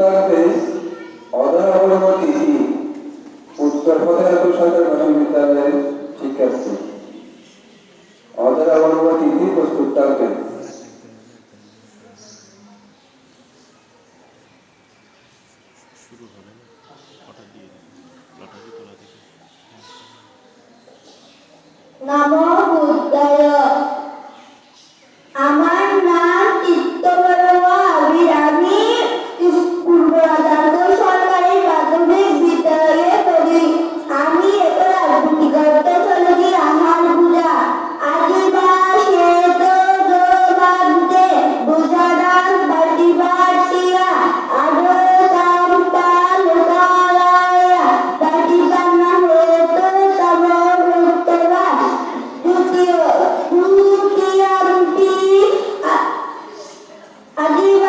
উত্তরার্ধে অধরাবলম্বী উত্তর ফতেহাপুর সরকার প্রাথমিক বিদ্যালয়ের শিক্ষার্থী অধরাবলম্বী তিনি প্রস্তুতার্ধে নমো বুদ্ধায় Ali